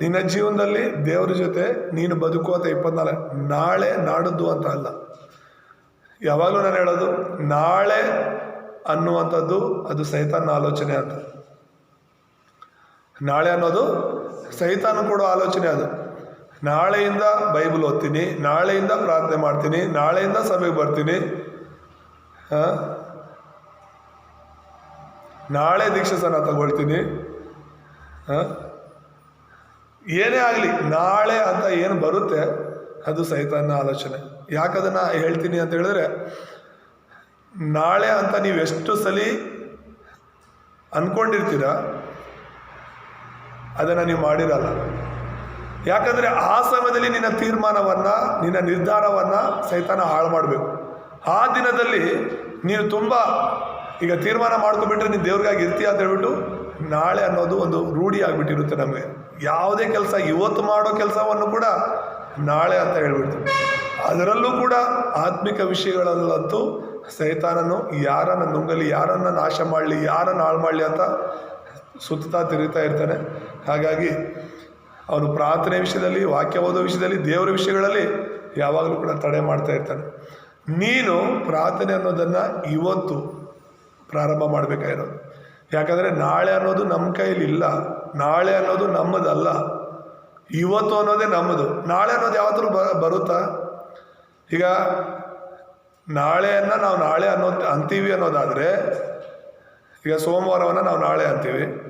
ನಿನ್ನ ಜೀವನದಲ್ಲಿ ದೇವರ ಜೊತೆ ನೀನು ಬದುಕುವಂತ ಇಪ್ಪತ್ನಾಲ್ಕು, ನಾಳೆ ನಾಡದ್ದು ಅಂತ ಅಲ್ಲ. ಯಾವಾಗಲೂ ನಾನು ಹೇಳೋದು, ನಾಳೆ ಅನ್ನುವಂಥದ್ದು ಅದು ಸೈತಾನ ಆಲೋಚನೆ ಅಂತ ನಾಳೆ ಅನ್ನೋದು ಸೈತಾನ ಕೊಡೋ ಆಲೋಚನೆ ಅದು. ನಾಳೆಯಿಂದ ಬೈಬಲ್ ಓದ್ತೀನಿ, ನಾಳೆಯಿಂದ ಪ್ರಾರ್ಥನೆ ಮಾಡ್ತೀನಿ, ನಾಳೆಯಿಂದ ಸಭೆಗೆ ಬರ್ತೀನಿ. ನಾಳೆ ದೀಕ್ಷಾಸನ ತಗೊಳ್ತೀನಿ? ಏನೇ ಆಗಲಿ, ನಾಳೆ ಅಂತ ಏನು ಬರುತ್ತೆ, ಅದು ಸೈತಾನ ಆಲೋಚನೆ. ಯಾಕದನ್ನ ಹೇಳ್ತೀನಿ ಅಂತ ಹೇಳಿದ್ರೆ ನಾಳೆ ಅಂತ ನೀವು ಎಷ್ಟು ಸಲ ಅಂದ್ಕೊಂಡಿರ್ತೀರ ಅದನ್ನು ನೀವು ಮಾಡಿರಲ್ಲ. ಯಾಕಂದರೆ ಆ ಸಮಯದಲ್ಲಿ ನಿನ್ನ ತೀರ್ಮಾನವನ್ನು, ನಿನ್ನ ನಿರ್ಧಾರವನ್ನು ಸೈತಾನ ಹಾಳು ಮಾಡಬೇಕು. ಆ ದಿನದಲ್ಲಿ ನೀನು ತುಂಬ ಈಗ ತೀರ್ಮಾನ ಮಾಡ್ಕೊಬಿಟ್ರೆ ನೀನು ದೇವ್ರಿಗಾಗಿ ಇರ್ತೀಯ ಅಂತ ಹೇಳ್ಬಿಟ್ಟು ನಾಳೆ ಅನ್ನೋದು ಒಂದು ರೂಢಿ ಆಗಿಬಿಟ್ಟಿರುತ್ತೆ ನಮಗೆ. ಯಾವುದೇ ಕೆಲಸ, ಇವತ್ತು ಮಾಡೋ ಕೆಲಸವನ್ನು ಕೂಡ ನಾಳೆ ಅಂತ ಹೇಳ್ಬಿಡ್ತೀವಿ. ಅದರಲ್ಲೂ ಕೂಡ ಆತ್ಮಿಕ ವಿಷಯಗಳಲ್ಲಂತೂ ಸೈತಾನನು, ಯಾರನ್ನ ನುಂಗಲಿ, ಯಾರನ್ನ ನಾಶ ಮಾಡಲಿ, ಯಾರನ್ನ ಹಾಳು ಮಾಡಲಿ ಅಂತ ಸುತ್ತಾ ತಿರುಗ್ತಾ ಇರ್ತಾನೆ. ಹಾಗಾಗಿ ಅವನು ಪ್ರಾರ್ಥನೆ ವಿಷಯದಲ್ಲಿ, ವಾಕ್ಯ ಓದೋ ವಿಷಯದಲ್ಲಿ, ದೇವರ ವಿಷಯಗಳಲ್ಲಿ ಯಾವಾಗಲೂ ಕೂಡ ತಡೆ ಮಾಡ್ತಾ ಇರ್ತಾನೆ. ನೀನು ಪ್ರಾರ್ಥನೆ ಅನ್ನೋದನ್ನು ಇವತ್ತು ಪ್ರಾರಂಭ ಮಾಡಬೇಕಾಗಿರೋದು. ಯಾಕಂದರೆ ನಾಳೆ ಅನ್ನೋದು ನಮ್ಮ ಕೈಯಲ್ಲಿ ಇಲ್ಲ, ನಾಳೆ ಅನ್ನೋದು ನಮ್ಮದಲ್ಲ, ಇವತ್ತು ಅನ್ನೋದೇ ನಮ್ಮದು. ನಾಳೆ ಅನ್ನೋದು ಯಾವತ್ತೂ ಬರುತ್ತಾ? ಈಗ ನಾಳೆಯನ್ನು ನಾವು ನಾಳೆ ಅನ್ನೋ ಅಂತೀವಿ ಅನ್ನೋದಾದರೆ, ಈಗ ಸೋಮವಾರವನ್ನು ನಾವು ನಾಳೆ ಅಂತೀವಿ.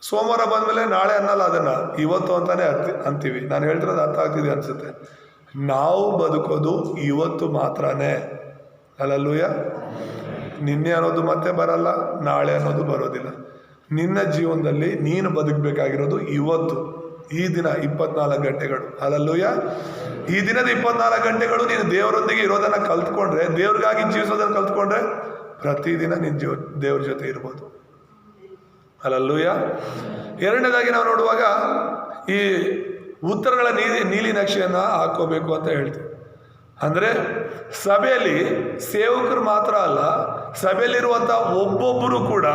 ಸೋಮವಾರ ಬಂದಮೇಲೆ ನಾಳೆ ಅನ್ನಲ್ಲ ಅದನ್ನು, ಇವತ್ತು ಅಂತಾನೆ ಅರ್ತಿ ಅಂತೀವಿ. ನಾನು ಹೇಳ್ತಿರೋದು ಅರ್ಥ ಆಗ್ತಿದೆ ಅನಿಸುತ್ತೆ. ನಾವು ಬದುಕೋದು ಇವತ್ತು ಮಾತ್ರನೇ. ಅಲ್ಲಲ್ಲೂಯ. ನಿನ್ನೆ ಅನ್ನೋದು ಮತ್ತೆ ಬರಲ್ಲ, ನಾಳೆ ಅನ್ನೋದು ಬರೋದಿಲ್ಲ. ನಿನ್ನ ಜೀವನದಲ್ಲಿ ನೀನು ಬದುಕಬೇಕಾಗಿರೋದು ಇವತ್ತು. ಈ ದಿನ ಇಪ್ಪತ್ನಾಲ್ಕು ಗಂಟೆಗಳು. ಅಲ್ಲಲ್ಲೂಯ ಈ ದಿನದ ಇಪ್ಪತ್ನಾಲ್ಕು ಗಂಟೆಗಳು ನೀನು ದೇವರೊಂದಿಗೆ ಇರೋದನ್ನು ಕಲ್ತ್ಕೊಂಡ್ರೆ, ದೇವ್ರಿಗಾಗಿ ಜೀವಿಸೋದನ್ನು ಕಲ್ತ್ಕೊಂಡ್ರೆ ಪ್ರತಿದಿನ ನಿನ್ನ ಜೀವ ದೇವ್ರ ಜೊತೆ ಇರ್ಬೋದು. ಅಲ್ಲಲ್ಲೂಯ ಎರಡನೇದಾಗಿ ನಾವು ನೋಡುವಾಗ ಈ ಉತ್ತರಗಳ ನೀಲಿ ನೀಲಿ ನಕ್ಷೆಯನ್ನು ಹಾಕೋಬೇಕು ಅಂತ ಹೇಳ್ತೀವಿ. ಅಂದರೆ ಸಭೆಯಲ್ಲಿ ಸೇವಕರು ಮಾತ್ರ ಅಲ್ಲ ಸಭೆಯಲ್ಲಿರುವಂಥ ಒಬ್ಬೊಬ್ಬರು ಕೂಡ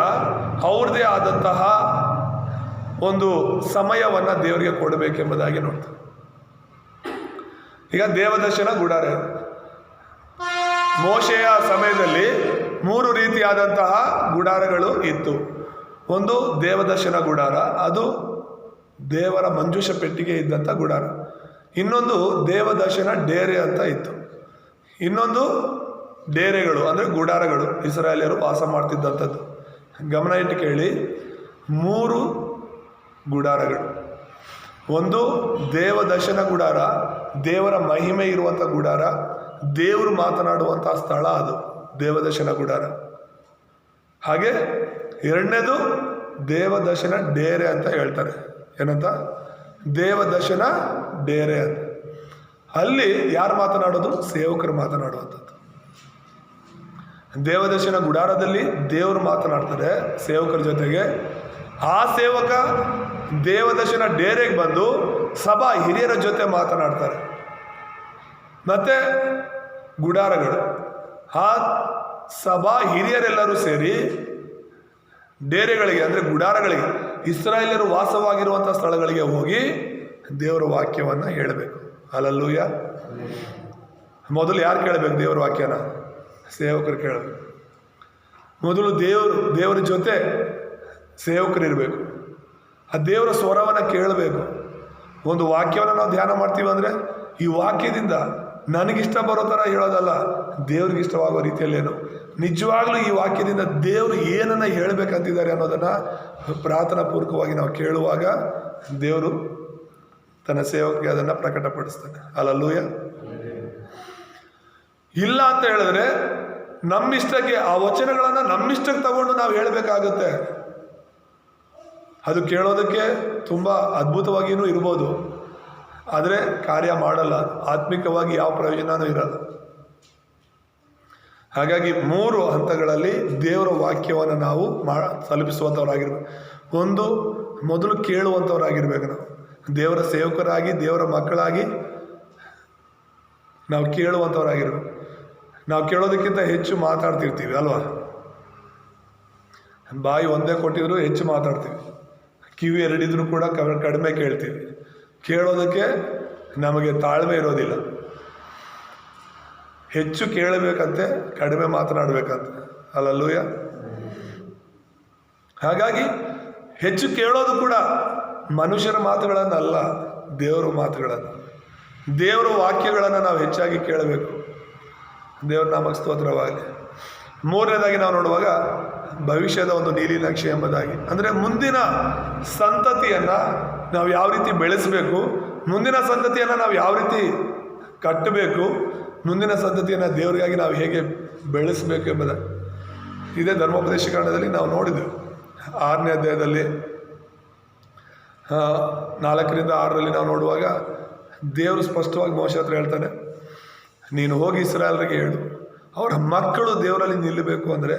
ಅವ್ರದೇ ಆದಂತಹ ಒಂದು ಸಮಯವನ್ನು ದೇವರಿಗೆ ಕೊಡಬೇಕೆಂಬುದಾಗಿ ನೋಡ್ತಾರೆ. ಈಗ ದೇವದರ್ಶನ ಗುಡಾರ. ಮೋಶೆಯ ಸಮಯದಲ್ಲಿ ಮೂರು ರೀತಿಯಾದಂತಹ ಗುಡಾರಗಳು ಇತ್ತು. ಒಂದು ದೇವದರ್ಶನ ಗುಡಾರ, ಅದು ದೇವರ ಮಂಜುಷ ಪೆಟ್ಟಿಗೆ ಇದ್ದಂಥ ಗುಡಾರ. ಇನ್ನೊಂದು ದೇವದರ್ಶನ ಡೇರೆ ಅಂತ ಇತ್ತು. ಇನ್ನೊಂದು ಡೇರೆಗಳು, ಅಂದರೆ ಗುಡಾರಗಳು, ಇಸ್ರಾಯೇಲಿಯರು ವಾಸ ಮಾಡ್ತಿದ್ದಂಥದ್ದು ಗಮನ ಇಟ್ಟು ಕೇಳಿ. ಮೂರು ಗುಡಾರಗಳು. ಒಂದು ದೇವದರ್ಶನ ಗುಡಾರ, ದೇವರ ಮಹಿಮೆ ಇರುವಂಥ ಗುಡಾರ, ದೇವರು ಮಾತನಾಡುವಂಥ ಸ್ಥಳ ಅದು ದೇವದರ್ಶನ ಗುಡಾರ. ಹಾಗೆ ಎರಡನೇದು ದೇವದರ್ಶನ ಡೇರೆ ಅಂತ ಹೇಳ್ತಾರೆ. ಏನಂತ? ದೇವದರ್ಶನ ಡೇರೆ ಅಂತ. ಅಲ್ಲಿ ಯಾರು ಮಾತನಾಡೋದು? ಸೇವಕರು ಮಾತನಾಡುವಂಥದ್ದು ದೇವದರ್ಶನ ಗುಡಾರದಲ್ಲಿ ದೇವರು ಮಾತನಾಡ್ತಾರೆ ಸೇವಕರ ಜೊತೆಗೆ. ಆ ಸೇವಕ ದೇವದರ್ಶನ ಡೇರೆಗೆ ಬಂದು ಸಭಾ ಹಿರಿಯರ ಜೊತೆ ಮಾತನಾಡ್ತಾರೆ. ಮತ್ತೆ ಗುಡಾರಗಳು, ಆ ಸಭಾ ಹಿರಿಯರೆಲ್ಲರೂ ಸೇರಿ ಡೇರೆಗಳಿಗೆ ಅಂದರೆ ಗುಡಾರಗಳಿಗೆ ಇಸ್ರಾಯೇಲರು ವಾಸವಾಗಿರುವಂಥ ಸ್ಥಳಗಳಿಗೆ ಹೋಗಿ ದೇವರ ವಾಕ್ಯವನ್ನು ಹೇಳಬೇಕು. ಅಲ್ಲಲ್ಲೂಯ ಮೊದಲು ಯಾರು ಕೇಳಬೇಕು ದೇವರ ವಾಕ್ಯನ? ಸೇವಕರು ಕೇಳಬೇಕು. ಮೊದಲು ದೇವರು, ದೇವರ ಜೊತೆ ಸೇವಕರು ಇರಬೇಕು. ಆ ದೇವರ ಸ್ವರವನ್ನು ಕೇಳಬೇಕು. ಒಂದು ವಾಕ್ಯವನ್ನು ನಾವು ಧ್ಯಾನ ಮಾಡ್ತೀವಿ ಅಂದರೆ ಈ ವಾಕ್ಯದಿಂದ ನನಗಿಷ್ಟ ಬರೋ ಥರ ಹೇಳೋದಲ್ಲ, ದೇವ್ರಿಗೆ ಇಷ್ಟವಾಗೋ ರೀತಿಯಲ್ಲೇನು. ನಿಜವಾಗ್ಲೂ ಈ ವಾಕ್ಯದಿಂದ ದೇವರು ಏನನ್ನ ಹೇಳಬೇಕಂತಿದ್ದಾರೆ ಅನ್ನೋದನ್ನು ಪ್ರಾರ್ಥನಾ ಪೂರ್ವಕವಾಗಿ ನಾವು ಕೇಳುವಾಗ ದೇವರು ತನ್ನ ಸೇವಕರಿಗೆ ಅದನ್ನು ಪ್ರಕಟಪಡಿಸ್ತಾನೆ. ಅಲ್ಲಲ್ಲೂಯ. ಇಲ್ಲ ಅಂತ ಹೇಳಿದ್ರೆ ನಮ್ಮಿಷ್ಟಕ್ಕೆ ಆ ವಚನಗಳನ್ನು ನಮ್ಮಿಷ್ಟಕ್ಕೆ ತಗೊಂಡು ನಾವು ಹೇಳಬೇಕಾಗುತ್ತೆ. ಅದು ಕೇಳೋದಕ್ಕೆ ತುಂಬ ಅದ್ಭುತವಾಗಿಯೂ ಇರ್ಬೋದು. ಆದರೆ ಕಾರ್ಯ ಮಾಡಲ್ಲ. ಆತ್ಮಿಕವಾಗಿ ಯಾವ ಪ್ರಯೋಜನವೂ ಇರಲ್ಲ. ಹಾಗಾಗಿ ಮೂರು ಹಂತಗಳಲ್ಲಿ ದೇವರ ವಾಕ್ಯವನ್ನು ನಾವು ಮಾ ತಲುಪಿಸುವಂಥವರಾಗಿರ್ಬೇಕು ಒಂದು, ಮೊದಲು ಕೇಳುವಂಥವರಾಗಿರ್ಬೇಕು ನಾವು. ದೇವರ ಸೇವಕರಾಗಿ, ದೇವರ ಮಕ್ಕಳಾಗಿ ನಾವು ಕೇಳುವಂಥವರಾಗಿರ್ಬೇಕು ನಾವು ಕೇಳೋದಕ್ಕಿಂತ ಹೆಚ್ಚು ಮಾತಾಡ್ತಿರ್ತೀವಿ, ಅಲ್ವಾ? ಬಾಯಿ ಒಂದೇ ಕೊಟ್ಟಿದ್ರು ಹೆಚ್ಚು ಮಾತಾಡ್ತೀವಿ. ಕಿವಿ ಎರಡಿದ್ರು ಕೂಡ ಕಡಿಮೆ ಕೇಳ್ತೀವಿ. ಕೇಳೋದಕ್ಕೆ ನಮಗೆ ತಾಳ್ಮೆ ಇರೋದಿಲ್ಲ. ಹೆಚ್ಚು ಕೇಳಬೇಕಂತೆ, ಕಡಿಮೆ ಮಾತನಾಡಬೇಕಂತೆ. ಅಲ್ಲಲ್ಲೂಯ. ಹಾಗಾಗಿ ಹೆಚ್ಚು ಕೇಳೋದು ಕೂಡ ಮನುಷ್ಯರ ಮಾತುಗಳನ್ನಲ್ಲ, ದೇವರ ಮಾತುಗಳನ್ನು. ದೇವರ ವಾಕ್ಯಗಳನ್ನು ನಾವು ಹೆಚ್ಚಾಗಿ ಕೇಳಬೇಕು. ದೇವರ ನಾಮಕ್ಕೆ ಸ್ತೋತ್ರವಾಗಲಿ. ಮೂರನೇದಾಗಿ ನಾವು ನೋಡುವಾಗ ಭವಿಷ್ಯದ ಒಂದು ನೀಲಿ ನಕ್ಷೆ ಎಂಬುದಾಗಿ. ಅಂದರೆ ಮುಂದಿನ ಸಂತತಿಯನ್ನು ನಾವು ಯಾವ ರೀತಿ ಬೆಳೆಸಬೇಕು, ಮುಂದಿನ ಸಂತತಿಯನ್ನು ನಾವು ಯಾವ ರೀತಿ ಕಟ್ಟಬೇಕು, ಮುಂದಿನ ಸಂತತಿಯನ್ನು ದೇವರಿಗಾಗಿ ನಾವು ಹೇಗೆ ಬೆಳೆಸಬೇಕು ಎಂಬುದಾಗಿ ಇದೇ ಧರ್ಮೋಪದೇಶೀಕರಣದಲ್ಲಿ ನಾವು ನೋಡಿದೆವು ಆರನೇ ಅಧ್ಯಾಯದಲ್ಲಿ ನಾಲ್ಕರಿಂದ ಆರರಲ್ಲಿ ನಾವು ನೋಡುವಾಗ ದೇವರು ಸ್ಪಷ್ಟವಾಗಿ ಮೋಶ ಹತ್ರ ಹೇಳ್ತಾನೆ, ನೀನು ಹೋಗಿ ಇಸ್ರಾಯಲ್ರಿಗೆ ಹೇಳು. ಅವರ ಮಕ್ಕಳು ದೇವರಲ್ಲಿ ನಿಲ್ಲಬೇಕು ಅಂದರೆ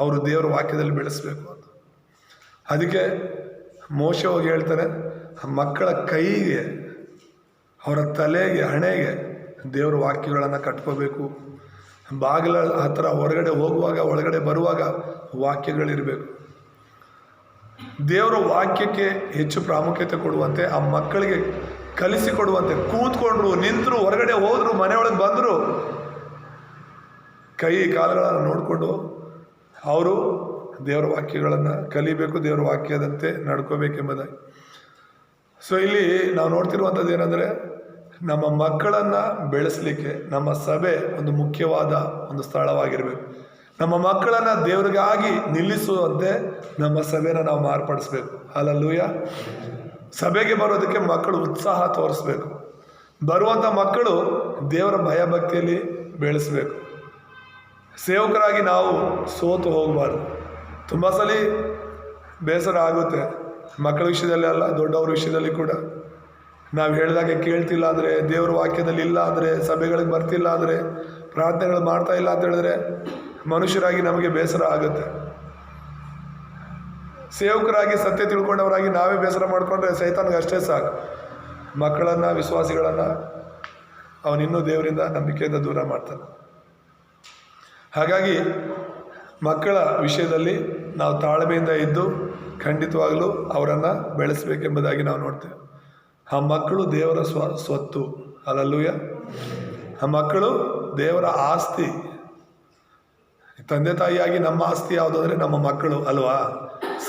ಅವರು ದೇವರ ವಾಕ್ಯದಲ್ಲಿ ಬೆಳೆಸಬೇಕು ಅಂತ. ಅದಕ್ಕೆ ಮೋಶ ಹೋಗಿ ಹೇಳ್ತಾರೆ ಮಕ್ಕಳ ಕೈಗೆ, ಅವರ ತಲೆಗೆ, ಹಣೆಗೆ ದೇವರ ವಾಕ್ಯಗಳನ್ನು ಕಟ್ಕೋಬೇಕು. ಬಾಗಿಲ ಹತ್ರ ಹೊರಗಡೆ ಹೋಗುವಾಗ, ಒಳಗಡೆ ಬರುವಾಗ ವಾಕ್ಯಗಳಿರಬೇಕು. ದೇವರ ವಾಕ್ಯಕ್ಕೆ ಹೆಚ್ಚು ಪ್ರಾಮುಖ್ಯತೆ ಕೊಡುವಂತೆ, ಆ ಮಕ್ಕಳಿಗೆ ಕಲಿಸಿಕೊಡುವಂತೆ, ಕೂತ್ಕೊಂಡ್ರು, ನಿಂತರು, ಹೊರಗಡೆ ಹೋದ್ರು, ಮನೆಯೊಳಗೆ ಬಂದರು, ಕೈ ಕಾಲುಗಳನ್ನು ನೋಡಿಕೊಂಡು ಅವರು ದೇವರ ವಾಕ್ಯಗಳನ್ನು ಕಲಿಬೇಕು, ದೇವರ ವಾಕ್ಯದಂತೆ ನಡ್ಕೋಬೇಕೆಂಬುದಾಗಿ. ಸೊ ಇಲ್ಲಿ ನಾವು ನೋಡ್ತಿರುವಂಥದ್ದು ಏನಂದರೆ, ನಮ್ಮ ಮಕ್ಕಳನ್ನು ಬೆಳೆಸಲಿಕ್ಕೆ ನಮ್ಮ ಸಭೆ ಒಂದು ಮುಖ್ಯವಾದ ಒಂದು ಸ್ಥಳವಾಗಿರಬೇಕು. ನಮ್ಮ ಮಕ್ಕಳನ್ನು ದೇವರಿಗಾಗಿ ನಿಲ್ಲಿಸುವಂತೆ ನಮ್ಮ ಸಭೆನ ನಾವು ಮಾರ್ಪಡಿಸ್ಬೇಕು. ಅಲ್ಲಲ್ಲೂಯ ಸಭೆಗೆ ಬರೋದಕ್ಕೆ ಮಕ್ಕಳು ಉತ್ಸಾಹ ತೋರಿಸ್ಬೇಕು. ಬರುವಂಥ ಮಕ್ಕಳು ದೇವರ ಭಯಭಕ್ತಿಯಲ್ಲಿ ಬೆಳೆಸಬೇಕು. ಸೇವಕರಾಗಿ ನಾವು ಸೋತು ಹೋಗಬಾರ್ದು. ತುಂಬ ಸಲ ಬೇಸರ ಆಗುತ್ತೆ. ಮಕ್ಕಳ ವಿಷಯದಲ್ಲಿ ಅಲ್ಲ, ದೊಡ್ಡವ್ರ ವಿಷಯದಲ್ಲಿ ಕೂಡ. ನಾವು ಹೇಳಿದಾಗೆ ಕೇಳ್ತಿಲ್ಲ ಅಂದರೆ, ದೇವ್ರ ವಾಕ್ಯದಲ್ಲಿ ಇಲ್ಲ ಅಂದರೆ, ಸಭೆಗಳಿಗೆ ಬರ್ತಿಲ್ಲ ಅಂದರೆ, ಪ್ರಾರ್ಥನೆಗಳು ಮಾಡ್ತಾ ಇಲ್ಲ ಅಂತ ಹೇಳಿದ್ರೆ ಮನುಷ್ಯರಾಗಿ ನಮಗೆ ಬೇಸರ ಆಗುತ್ತೆ. ಸೇವಕರಾಗಿ ಸತ್ಯ ತಿಳ್ಕೊಂಡವರಾಗಿ ನಾವೇ ಬೇಸರ ಮಾಡಿಕೊಂಡ್ರೆ ಸೈತಾನ್ಗೆ ಅಷ್ಟೇ ಸಾಕು. ಮಕ್ಕಳನ್ನು, ವಿಶ್ವಾಸಿಗಳನ್ನು, ಅವನಿನ್ನೂ ದೇವರಿಂದ ನಂಬಿಕೆಯಿಂದ ದೂರ ಮಾಡ್ತಾನೆ. ಹಾಗಾಗಿ ಮಕ್ಕಳ ವಿಷಯದಲ್ಲಿ ನಾವು ತಾಳ್ಮೆಯಿಂದ ಇದ್ದು ಖಂಡಿತವಾಗಲೂ ಅವರನ್ನು ಬೆಳೆಸಬೇಕೆಂಬುದಾಗಿ ನಾವು ನೋಡ್ತೇವೆ. ಆ ಮಕ್ಕಳು ದೇವರ ಸ್ವ, ಸ್ವತ್ತು. ಅಲ್ಲಲ್ಲೂಯ ಆ ಮಕ್ಕಳು ದೇವರ ಆಸ್ತಿ. ತಂದೆ ತಾಯಿಯಾಗಿ ನಮ್ಮ ಆಸ್ತಿ ಯಾವುದು ಅಂದರೆ ನಮ್ಮ ಮಕ್ಕಳು ಅಲ್ವಾ?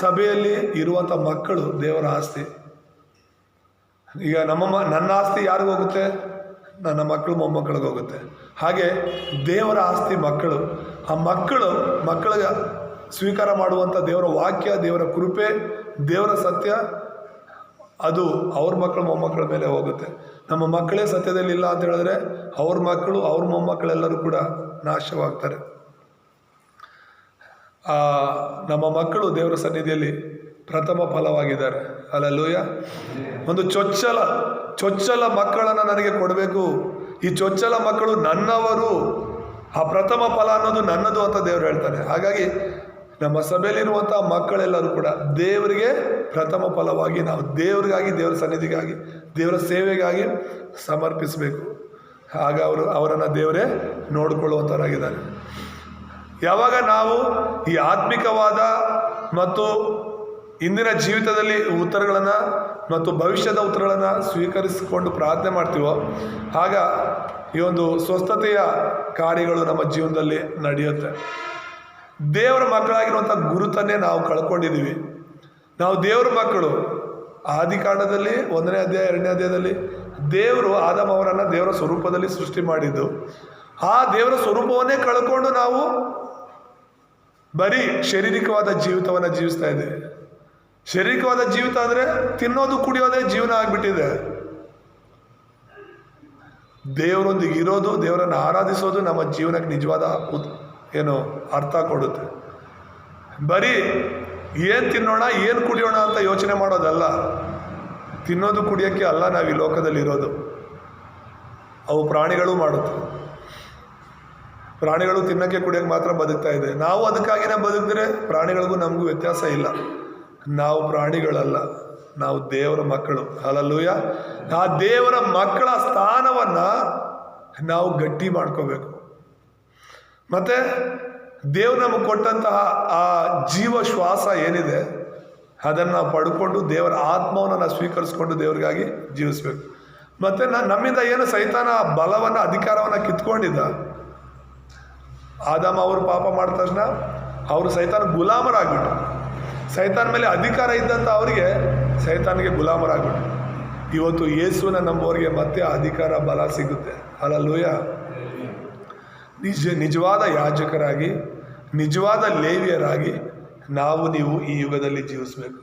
ಸಭೆಯಲ್ಲಿ ಇರುವಂಥ ಮಕ್ಕಳು ದೇವರ ಆಸ್ತಿ. ಈಗ ನಮ್ಮ ನನ್ನ ಆಸ್ತಿ ಯಾರಿಗೂ ಹೋಗುತ್ತೆ? ನನ್ನ ಮಕ್ಕಳು ಮೊಮ್ಮಕ್ಕಳಿಗೆ ಹೋಗುತ್ತೆ. ಹಾಗೆ ದೇವರ ಆಸ್ತಿ ಮಕ್ಕಳು, ಆ ಮಕ್ಕಳು ಮಕ್ಕಳಿಗೆ ಸ್ವೀಕಾರ ಮಾಡುವಂಥ ದೇವರ ವಾಕ್ಯ, ದೇವರ ಕೃಪೆ, ದೇವರ ಸತ್ಯ, ಅದು ಅವ್ರ ಮಕ್ಕಳು ಮೊಮ್ಮಕ್ಕಳ ಮೇಲೆ ಹೋಗುತ್ತೆ. ನಮ್ಮ ಮಕ್ಕಳೇ ಸತ್ಯದಲ್ಲಿ ಇಲ್ಲ ಅಂತ ಹೇಳಿದ್ರೆ ಅವ್ರ ಮಕ್ಕಳು, ಅವ್ರ ಮೊಮ್ಮಕ್ಕಳೆಲ್ಲರೂ ಕೂಡ ನಾಶವಾಗ್ತಾರೆ. ಆ, ನಮ್ಮ ಮಕ್ಕಳು ದೇವರ ಸನ್ನಿಧಿಯಲ್ಲಿ ಪ್ರಥಮ ಫಲವಾಗಿದ್ದಾರೆ. ಅಲ್ಲೂಯ ಒಂದು ಚೊಚ್ಚಲ ಚೊಚ್ಚಲ ಮಕ್ಕಳನ್ನು ನನಗೆ ಕೊಡಬೇಕು. ಈ ಚೊಚ್ಚಲ ಮಕ್ಕಳು ನನ್ನವರು. ಆ ಪ್ರಥಮ ಫಲ ಅನ್ನೋದು ನನ್ನದು ಅಂತ ದೇವರು ಹೇಳ್ತಾನೆ. ಹಾಗಾಗಿ ನಮ್ಮ ಸಭೆಯಲ್ಲಿರುವಂಥ ಮಕ್ಕಳೆಲ್ಲರೂ ಕೂಡ ದೇವರಿಗೆ ಪ್ರಥಮ ಫಲವಾಗಿ ನಾವು ದೇವರಿಗಾಗಿ, ದೇವರ ಸನ್ನಿಧಿಗಾಗಿ, ದೇವರ ಸೇವೆಗಾಗಿ ಸಮರ್ಪಿಸಬೇಕು. ಆಗ ಅವರು ಅವರನ್ನು ದೇವರೇ ನೋಡಿಕೊಳ್ಳುವಂಥವರಾಗಿದ್ದಾರೆ ಯಾವಾಗ ನಾವು ಈ ಆತ್ಮಿಕವಾದ ಮತ್ತು ಇಂದಿನ ಜೀವಿತದಲ್ಲಿ ಉತ್ತರಗಳನ್ನು ಮತ್ತು ಭವಿಷ್ಯದ ಉತ್ತರಗಳನ್ನು ಸ್ವೀಕರಿಸಿಕೊಂಡು ಪ್ರಾರ್ಥನೆ ಮಾಡ್ತೀವೋ, ಆಗ ಈ ಒಂದು ಸ್ವಸ್ಥತೆಯ ಕಾರ್ಯಗಳು ನಮ್ಮ ಜೀವನದಲ್ಲಿ ನಡೆಯುತ್ತೆ. ದೇವರ ಮಕ್ಕಳಾಗಿರುವಂಥ ಗುರುತನ್ನೇ ನಾವು ಕಳ್ಕೊಂಡಿದ್ದೀವಿ. ನಾವು ದೇವರ ಮಕ್ಕಳು. ಆದಿಕಾಂಡದಲ್ಲಿ ಒಂದನೇ ಅಧ್ಯಾಯ, ಎರಡನೇ ಅಧ್ಯಾಯದಲ್ಲಿ ದೇವರು ಆದಮ್ ಅವರನ್ನು ದೇವರ ಸ್ವರೂಪದಲ್ಲಿ ಸೃಷ್ಟಿ ಮಾಡಿದ್ದು. ಆ ದೇವರ ಸ್ವರೂಪವನ್ನೇ ಕಳ್ಕೊಂಡು ನಾವು ಬರೀ ಶಾರೀರಿಕವಾದ ಜೀವಿತವನ್ನು ಜೀವಿಸ್ತಾ ಇದ್ದೇವೆ. ಶಾರೀರಿಕವಾದ ಜೀವಿತ ಅಂದರೆ ತಿನ್ನೋದು, ಕುಡಿಯೋದೇ ಜೀವನ ಆಗಿಬಿಟ್ಟಿದೆ. ದೇವರೊಂದಿಗೆ ಇರೋದು, ದೇವರನ್ನು ಆರಾಧಿಸೋದು ನಮ್ಮ ಜೀವನಕ್ಕೆ ನಿಜವಾದ ಏನು ಅರ್ಥ ಕೊಡುತ್ತೆ. ಬರೀ ಏನು ತಿನ್ನೋಣ, ಏನು ಕುಡಿಯೋಣ ಅಂತ ಯೋಚನೆ ಮಾಡೋದಲ್ಲ, ತಿನ್ನೋದು ಕುಡಿಯೋಕ್ಕೆ ಅಲ್ಲ ನಾವು ಈ ಲೋಕದಲ್ಲಿ ಇರೋದು. ಅವು ಪ್ರಾಣಿಗಳು ಮಾಡುತ್ತೆ. ಪ್ರಾಣಿಗಳು ತಿನ್ನಕ್ಕೆ ಕುಡಿಯೋಕ್ಕೆ ಮಾತ್ರ ಬದುಕ್ತಾ ಇದೆ. ನಾವು ಅದಕ್ಕಾಗಿನೇ ಬದುಕಿದ್ರೆ ಪ್ರಾಣಿಗಳಿಗೂ ನಮಗೂ ವ್ಯತ್ಯಾಸ ಇಲ್ಲ. ನಾವು ಪ್ರಾಣಿಗಳಲ್ಲ, ನಾವು ದೇವರ ಮಕ್ಕಳು. ಅಲ್ಲಲ್ಲೂಯ ಆ ದೇವರ ಮಕ್ಕಳ ಸ್ಥಾನವನ್ನು ನಾವು ಗಟ್ಟಿ ಮಾಡ್ಕೋಬೇಕು. ಮತ್ತೆ ದೇವ್ರು ನಮಗೆ ಕೊಟ್ಟಂತಹ ಆ ಜೀವ ಶ್ವಾಸ ಏನಿದೆ, ಅದನ್ನು ನಾವು ಪಡ್ಕೊಂಡು ದೇವರ ಆತ್ಮವನ್ನು ನಾವು ಸ್ವೀಕರಿಸ್ಕೊಂಡು ದೇವರಿಗಾಗಿ ಜೀವಿಸ್ಬೇಕು. ಮತ್ತೆ ನಾನು ನಮ್ಮಿಂದ ಏನು ಸೈತಾನ ಬಲವನ್ನು, ಅಧಿಕಾರವನ್ನು ಕಿತ್ಕೊಂಡಿದ್ದ? ಆದಾಮ ಅವರು ಪಾಪ ಮಾಡಿದ ತಕ್ಷಣ ಅವರು ಸೈತಾನ ಗುಲಾಮರಾಗ್ಬಿಟ್ರು. ಸೈತಾನ್ ಮೇಲೆ ಅಧಿಕಾರ ಇದ್ದಂಥ ಅವರಿಗೆ ಸೈತಾನಿಗೆ ಗುಲಾಮರಾಗ್ಬಿಟ್ಟು ಇವತ್ತು ಯೇಸುವಿನ ನಂಬುವವರಿಗೆ ಮತ್ತೆ ಅಧಿಕಾರ, ಬಲ ಸಿಗುತ್ತೆ. ಅಲ್ಲಲ್ಲೂಯ ನಿಜ, ನಿಜವಾದ ಯಾಜಕರಾಗಿ, ನಿಜವಾದ ಲೇವಿಯರಾಗಿ ನಾವು ನೀವು ಈ ಯುಗದಲ್ಲಿ ಜೀವಿಸಬೇಕು.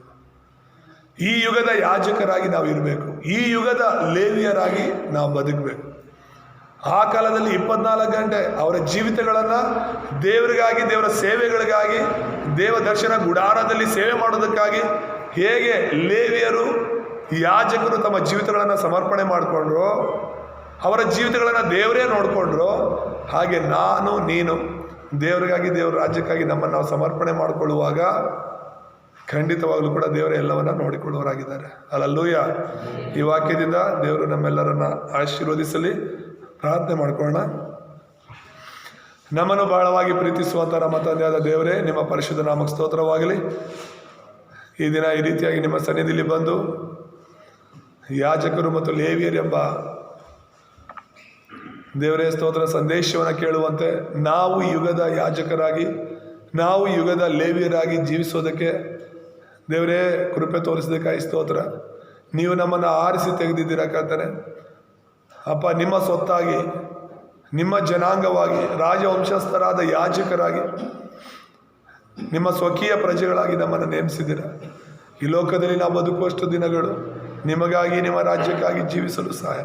ಈ ಯುಗದ ಯಾಜಕರಾಗಿ ನಾವು ಇರಬೇಕು. ಈ ಯುಗದ ಲೇವಿಯರಾಗಿ ನಾವು ಬದುಕಬೇಕು. ಆ ಕಾಲದಲ್ಲಿ ಇಪ್ಪತ್ನಾಲ್ಕು ಗಂಟೆ ಅವರ ಜೀವಿತಗಳನ್ನು ದೇವರಿಗಾಗಿ, ದೇವರ ಸೇವೆಗಳಿಗಾಗಿ ದೇವ ದರ್ಶನ ಗುಡಾರದಲ್ಲಿ ಸೇವೆ ಮಾಡೋದಕ್ಕಾಗಿ ಹೇಗೆ ಲೇವಿಯರು, ಯಾಜಕರು ತಮ್ಮ ಜೀವಿತಗಳನ್ನು ಸಮರ್ಪಣೆ ಮಾಡಿಕೊಂಡ್ರು, ಅವರ ಜೀವಿತಗಳನ್ನು ದೇವರೇ ನೋಡಿಕೊಂಡ್ರು, ಹಾಗೆ ನಾನು, ನೀನು, ದೇವರಿಗಾಗಿ, ದೇವರ ರಾಜ್ಯಕ್ಕಾಗಿ ನಮ್ಮನ್ನು ನಾವು ಸಮರ್ಪಣೆ ಮಾಡಿಕೊಳ್ಳುವಾಗ ಖಂಡಿತವಾಗಲೂ ಕೂಡ ದೇವರ ಎಲ್ಲವನ್ನ ನೋಡಿಕೊಳ್ಳುವರಾಗಿದ್ದಾರೆ ಅಲ್ಲಲ್ಲೂಯ ಈ ವಾಕ್ಯದಿಂದ ದೇವರು ನಮ್ಮೆಲ್ಲರನ್ನ ಆಶೀರ್ವದಿಸಲಿ. ಪ್ರಾರ್ಥನೆ ಮಾಡ್ಕೊಳ್ಳೋಣ. ನಮ್ಮನ್ನು ಬಹಳವಾಗಿ ಪ್ರೀತಿಸುವಂಥ ನಮ್ಮ ತಂದೆಯಾದ ದೇವರೇ, ನಿಮ್ಮ ಪರಿಶುದ್ಧ ನಾಮಕ್ಕೆ ಸ್ತೋತ್ರವಾಗಲಿ. ಈ ದಿನ ಈ ರೀತಿಯಾಗಿ ನಿಮ್ಮ ಸನ್ನಿಧಿಯಲ್ಲಿ ಬಂದು ಯಾಜಕರು ಮತ್ತು ಲೇವಿಯರ್ ಎಂಬ ದೇವರೇ, ಸ್ತೋತ್ರ ಸಂದೇಶವನ್ನು ಕೇಳುವಂತೆ ನಾವು ಯುಗದ ಯಾಜಕರಾಗಿ, ನಾವು ಯುಗದ ಲೇವಿಯರಾಗಿ ಜೀವಿಸೋದಕ್ಕೆ ದೇವರೇ, ಕೃಪೆ ತೋರಿಸೋದಕ್ಕಾಗಿ ಸ್ತೋತ್ರ. ನೀವು ನಮ್ಮನ್ನು ಆರಿಸಿ ತೆಗೆದಿದ್ದೀರಾ ಕರ್ತನೆ. ಅಪ್ಪ, ನಿಮ್ಮ ಸ್ವತ್ತಾಗಿ ನಿಮ್ಮ ಜನಾಂಗವಾಗಿ ರಾಜವಂಶಸ್ಥರಾದ ಯಾಜಕರಾಗಿ ನಿಮ್ಮ ಸ್ವಕೀಯ ಪ್ರಜೆಗಳಾಗಿ ನಮ್ಮನ್ನು ನೇಮಿಸಿದ್ದೀರ. ಈ ಲೋಕದಲ್ಲಿ ನಾವು ಬದುಕುವಷ್ಟು ದಿನಗಳು ನಿಮಗಾಗಿ, ನಿಮ್ಮ ರಾಜ್ಯಕ್ಕಾಗಿ ಜೀವಿಸಲು ಸಹಾಯ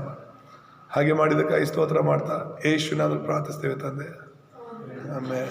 ಹಾಗೆ ಕೈ ಸ್ತೋತ್ರ ಮಾಡ್ತಾ ಯೇಸುನಾದ್ರು ಪ್ರಾರ್ಥಿಸ್ತೇವೆ ತಂದೆ. ಆಮೇಲೆ